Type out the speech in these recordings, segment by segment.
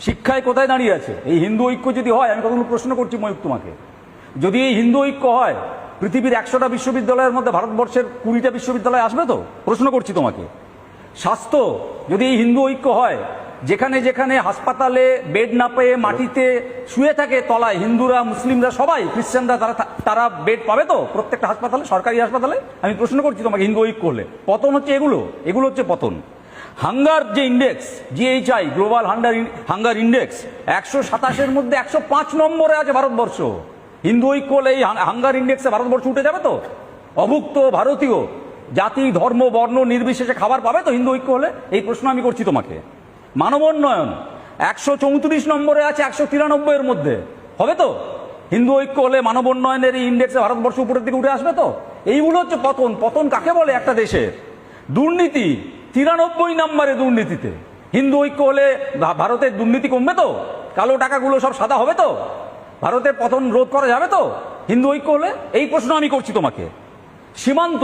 শিক্ষায় কোথায় দাঁড়িয়ে আছে? এই হিন্দু ঐক্য যদি হয়, আমি কতগুলো প্রশ্ন করছি ময়ূক তোমাকে। যদি এই হিন্দু ঐক্য হয়, পৃথিবীর একশোটা বিশ্ববিদ্যালয়ের মধ্যে ভারতবর্ষের কুড়িটা বিশ্ববিদ্যালয় আসবে তো? প্রশ্ন করছি তোমাকে। স্বাস্থ্য যদি এই হিন্দু ঐক্য হয়, যেখানে যেখানে হাসপাতালে, বেড না পেয়ে মাটিতে শুয়ে থাকে তলায় হিন্দুরা, মুসলিমরা সবাই, খ্রিস্টানরা তারা তারা বেড পাবে তো? প্রত্যেকটা হাসপাতালে, সরকারি হাসপাতালে? আমি প্রশ্ন করছি তোমাকে হিন্দু ঐক্য হলে। পতন হচ্ছে এগুলো। এগুলো হচ্ছে পতন। হাঙ্গার যে index GHI global hunger hunger index একশো সাতাশের মধ্যে একশো পাঁচ নম্বরে আছে ভারতবর্ষ। হিন্দু ঐক্য হলে এই হাঙ্গার ইন্ডেক্সে ভারতবর্ষ উঠে যাবে তো? অভুক্ত ভারতীয়, জাতি, ধর্ম, বর্ণ, নির্বিশেষে খাবার পাবে তো হিন্দু ঐক্য হলে? এই প্রশ্ন আমি করছি তোমাকে। মানবোন্নয়ন, একশো চৌত্রিশ নম্বরে আছে একশো তিরানব্বইয়ের মধ্যে। হবে তো? হিন্দু ঐক্য হলে মানবোন্নয়নের এই ইন্ডেক্সে ভারতবর্ষ উপরের দিকে উঠে আসবে তো? এইগুলো হচ্ছে পতন। পতন কাকে বলে একটা দেশের? দুর্নীতি তিরানব্বই নম্বরে দুর্নীতিতে। হিন্দু ঐক্য হলে ভারতের দুর্নীতি কমবে তো? কালো টাকাগুলো সব সাদা হবে তো? ভারতের পতন রোধ করা যাবে তো? হিন্দু ঐক্য হলে এই প্রশ্ন আমি করছি তোমাকে। সীমান্ত,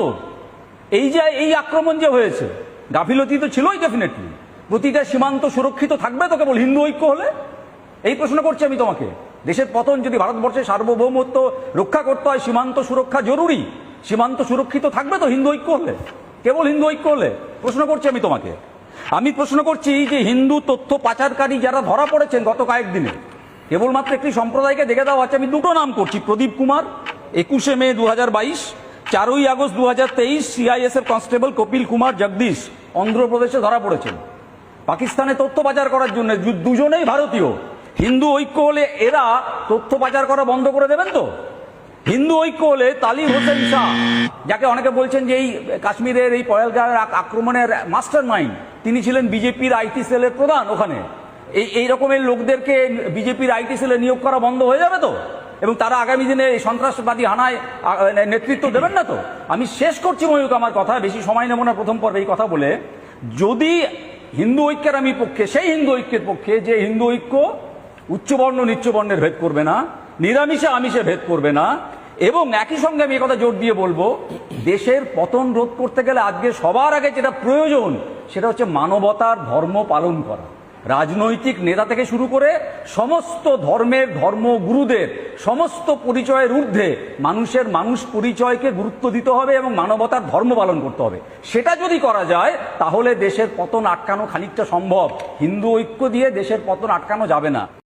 এই যে, এই আক্রমণ যে হয়েছে, গাফিলতি তো ছিলই ডেফিনেটলি প্রতিটা সীমান্ত সুরক্ষিত থাকবে তো কেবল হিন্দু ঐক্য হলে? এই প্রশ্ন করছি আমি তোমাকে। দেশের পতন যদি ভারতবর্ষের সার্বভৌমত্ব রক্ষা করতে হয়, সীমান্ত সুরক্ষা জরুরি। সীমান্ত সুরক্ষিত থাকবে তো হিন্দু ঐক্য হলে? কেবল হিন্দু ঐক্য হলে? প্রশ্ন করছি আমি তোমাকে। আমি প্রশ্ন করছি যে হিন্দু তথ্য পাচারকারী যারা ধরা পড়েছেন গত কয়েকদিনে কেবলমাত্র একটি সম্প্রদায়কে দেখে দেওয়া হচ্ছে। আমি দুটো নাম করছি, প্রদীপ কুমার, একুশে মে দু হাজার বাইশ, চারই আগস্ট দু হাজার তেইশ সিআইএসএফ কনস্টেবল কপিল কুমার, জগদীশ, অন্ধ্রপ্রদেশে ধরা পড়েছেন। পাকিস্তানে তথ্য পাচার করার জন্য দুজনেই ভারতীয়। হিন্দু ঐক্য হলে এরা তথ্য পাচার করা বন্ধ করে দেবেন তো? হিন্দু ঐক্য হলে তালিম হোসেন শাহ, যাকে অনেকে বলছেন যে এই কাশ্মীরের এই পয়েলগাঁয়ের আক- আক্রমণের মাস্টার মাইন্ড তিনি ছিলেন বিজেপির আইটি সেলের প্রধান ওখানে। এই এই রকমের লোকদেরকে বিজেপির আইটি সেলে নিয়োগ করা বন্ধ হয়ে যাবে তো? এবং তারা আগামী দিনে এই সন্ত্রাসবাদী হানায় নেতৃত্ব দেবেন না তো? আমি শেষ করছি ময়ূক আমার কথা, বেশি সময় নেব না প্রথম পর্বে এই কথা বলে। যদি হিন্দু ঐক্যের আমি পক্ষে, সেই হিন্দু ঐক্যের পক্ষে যে হিন্দু ঐক্য উচ্চবর্ণ, নিচ্চবর্ণের ভেদ করবে না নিরামিষে আমিষে ভেদ করবে না। এবং একই সঙ্গে আমি কথা জোর দিয়ে বলব, দেশের পতন রোধ করতে গেলে আজকে সবার আগে যেটা প্রয়োজন, সেটা হচ্ছে মানবতার ধর্ম পালন করা। রাজনৈতিক নেতা থেকে শুরু করে সমস্ত ধর্মের ধর্মগুরুদের সমস্ত পরিচয়ের ঊর্ধ্বে মানুষের মানুষ পরিচয়কে গুরুত্ব দিতে হবে এবং মানবতার ধর্ম পালন করতে হবে। সেটা যদি করা যায়, তাহলে দেশের পতন আটকানো খানিকটা সম্ভব। হিন্দু ঐক্য দিয়ে দেশের পতন আটকানো যাবে না।